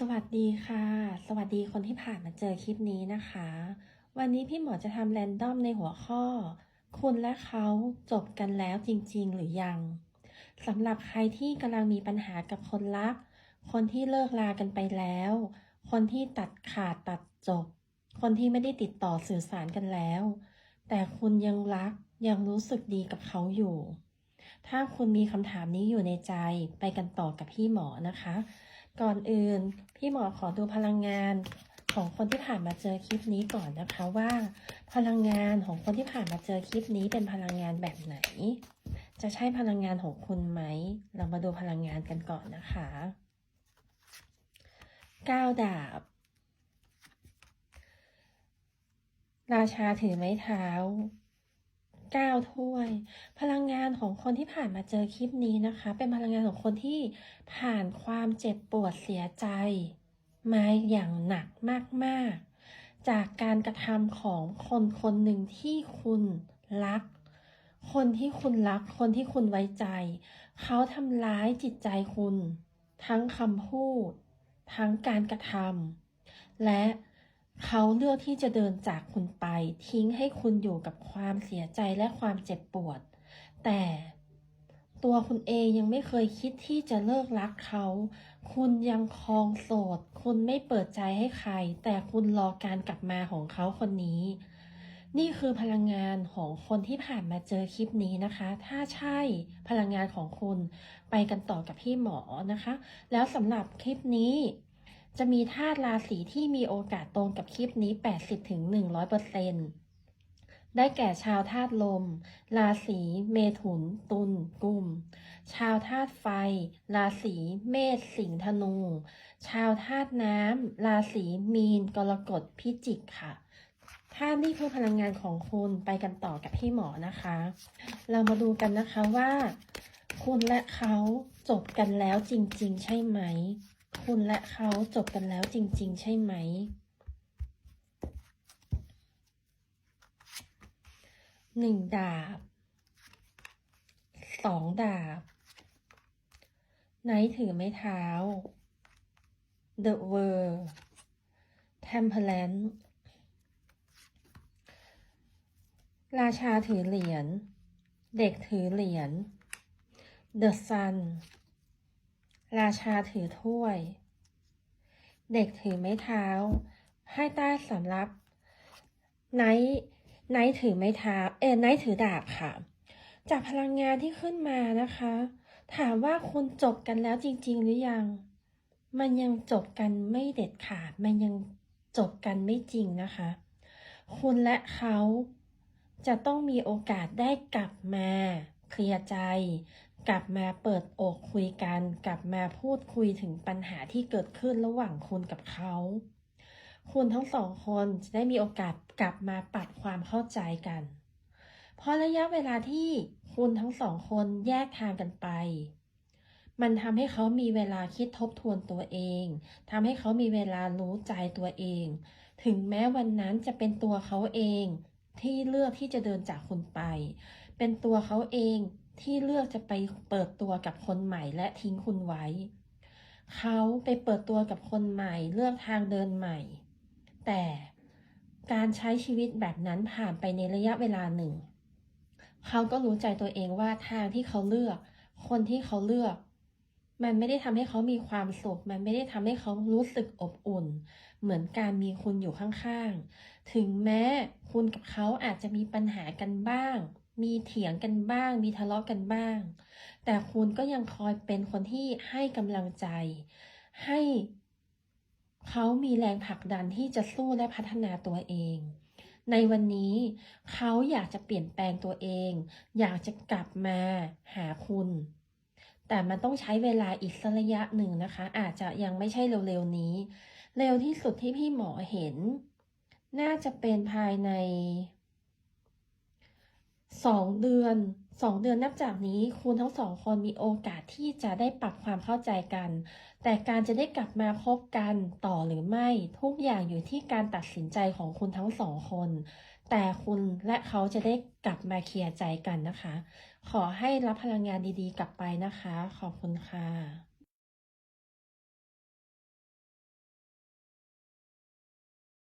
สวัสดีค่ะ สวัสดีคนที่ผ่านมาเจอคลิปนี้นะคะ วันนี้พี่หมอจะทำแรนดอมในหัวข้อ คุณและเขาจบกันแล้วจริง ๆ หรือยังสำหรับใครที่กำลังมีปัญหากับคนรัก คนที่เลิกลากันไปแล้ว คนที่ตัดขาดตัดจบ คนที่ไม่ได้ติดต่อสื่อสารกันแล้ว แต่คุณยังรักยังรู้สึกดีกับเขาอยู่ ถ้าคุณมีคำถามนี้อยู่ในใจไปกันต่อกับพี่หมอนะคะ ก่อนอื่นพี่หมอขอดูพลังงานของคนที่ผ่านมาเจอคลิปนี้ก่อนนะคะว่า พลังงานของคนที่ผ่านมาเจอคลิปนี้เป็นพลังงานแบบไหน จะใช่พลังงานของคุณไหม เรามาดูพลังงานกันก่อนนะคะก้าวดาบ ราชาถือไม้เท้า ก้าถ้วย พลังงานของคนที่ผ่านมาเจอคลิปนี้นะคะ เป็นพลังงานของคนที่ผ่านความเจ็บปวดเสียใจ มาอย่างหนักมากๆ จากการกระทำของคนคนหนึ่งที่คุณรัก คนที่คุณรัก คนที่คุณไว้ใจ เขาทำร้ายจิตใจคุณ ทั้งคำพูด ทั้งการกระทำและ เขาเลือกที่จะเดินจากคุณไป ทิ้งให้คุณอยู่กับความเสียใจและความเจ็บปวด แต่ตัวคุณเองยังไม่เคยคิดที่จะเลิกรักเขา คุณยังคลองโสด คุณไม่เปิดใจให้ใคร แต่คุณรอการกลับมาของเขาคนนี้ นี่คือพลังงานของคนที่ผ่านมาเจอคลิปนี้นะคะ ถ้าใช่พลังงานของคุณไปกันต่อกับพี่หมอนะคะ แล้วสำหรับคลิปนี้ จะมีธาตุราศีที่มีโอกาสตรงกับคลิปนี้ 80-100%ได้แก่ชาวธาตุลม ราศีเมถุน ตุลกุม ชาวธาตุไฟ ราศีเมษสิงห์ธนู ชาวธาตุน้ำ ราศีมีน กรกฎพิจิกค่ะถ้านี่คือพลังงานของคุณไปกันต่อกับพี่หมอนะคะ เรามาดูกันนะคะว่า คุณและเขาจบกันแล้วจริง ๆ ใช่ไหม คุณและเขาจบกันแล้วจริง ๆ ใช่ไหม หนึ่งดาบ สองดาบ ไนท์ถือไม้เท้า The World Temperance ราชาถือเหรียญ เด็กถือเหรียญ The Sun ราชาถือถ้วย เด็กถือไม้เท้า ให้ใต้สำรับ ไนท์ไนท์ถือไม้เท้า เออไนท์ถือดาบค่ะ จากพลังงานที่ขึ้นมานะคะ ถามว่าคุณจบกันแล้วจริง ๆ หรือยัง มันยังจบกันไม่เด็ดขาด มันยังจบกันไม่จริงนะคะ คุณและเขาจะต้องมีโอกาสได้กลับมา เคลียร์ใจ กลับมาเปิดอกคุยกัน กลับมาพูดคุยถึงปัญหาที่เกิดขึ้นระหว่างคุณกับเขา คุณทั้งสองคนจะได้มีโอกาสกลับมาปรับความเข้าใจกัน เพราะระยะเวลาที่คุณทั้งสองคนแยกทางกันไป มันทำให้เขามีเวลาคิดทบทวนตัวเองทำให้เขามีเวลารู้ใจตัวเอง ถึงแม้วันนั้นจะเป็นตัวเขาเอง ที่เลือกที่จะเดินจากคุณไป เป็นตัวเขาเองที่เลือกจะไปเปิดตัวกับคนใหม่และทิ้งคุณไว้ เขาไปเปิดตัวกับคนใหม่เลือกทางเดินใหม่ แต่การใช้ชีวิตแบบนั้นผ่านไปในระยะเวลาหนึ่ง เขาก็รู้ใจตัวเองว่าทางที่เขาเลือก คนที่เขาเลือก มันไม่ได้ทำให้เขามีความสุข มันไม่ได้ทำให้เขารู้สึกอบอุ่น เหมือนการมีคุณอยู่ข้างๆ ถึงแม้คุณกับเขาอาจจะมีปัญหากันบ้าง มีเถียงกันบ้าง มีทะเลาะกันบ้าง แต่คุณก็ยังคอยเป็นคนที่ให้กำลังใจ ให้เขามีแรงผลักดันที่จะสู้และพัฒนาตัวเองในวันนี้เขาอยากจะเปลี่ยนแปลงตัวเอง อยากจะกลับมาหาคุณ แต่มันต้องใช้เวลาอีกสักระยะหนึ่งนะคะ อาจจะยังไม่ใช่เร็วๆนี้ เร็วที่สุดที่พี่หมอเห็น น่าจะเป็นภายในสองเดือนสองเดือนนับจากนี้คุณทั้งสองคนมีโอกาสที่จะได้ปรับความเข้าใจกัน แต่การจะได้กลับมาคบกันต่อหรือไม่ทุกอย่างอยู่ที่การตัดสินใจของคุณทั้งสองคน แต่คุณและเขาจะได้กลับมาเคลียร์ใจกันนะคะ ขอให้รับพลังงานดีๆ กลับไปนะคะ ขอบคุณค่ะ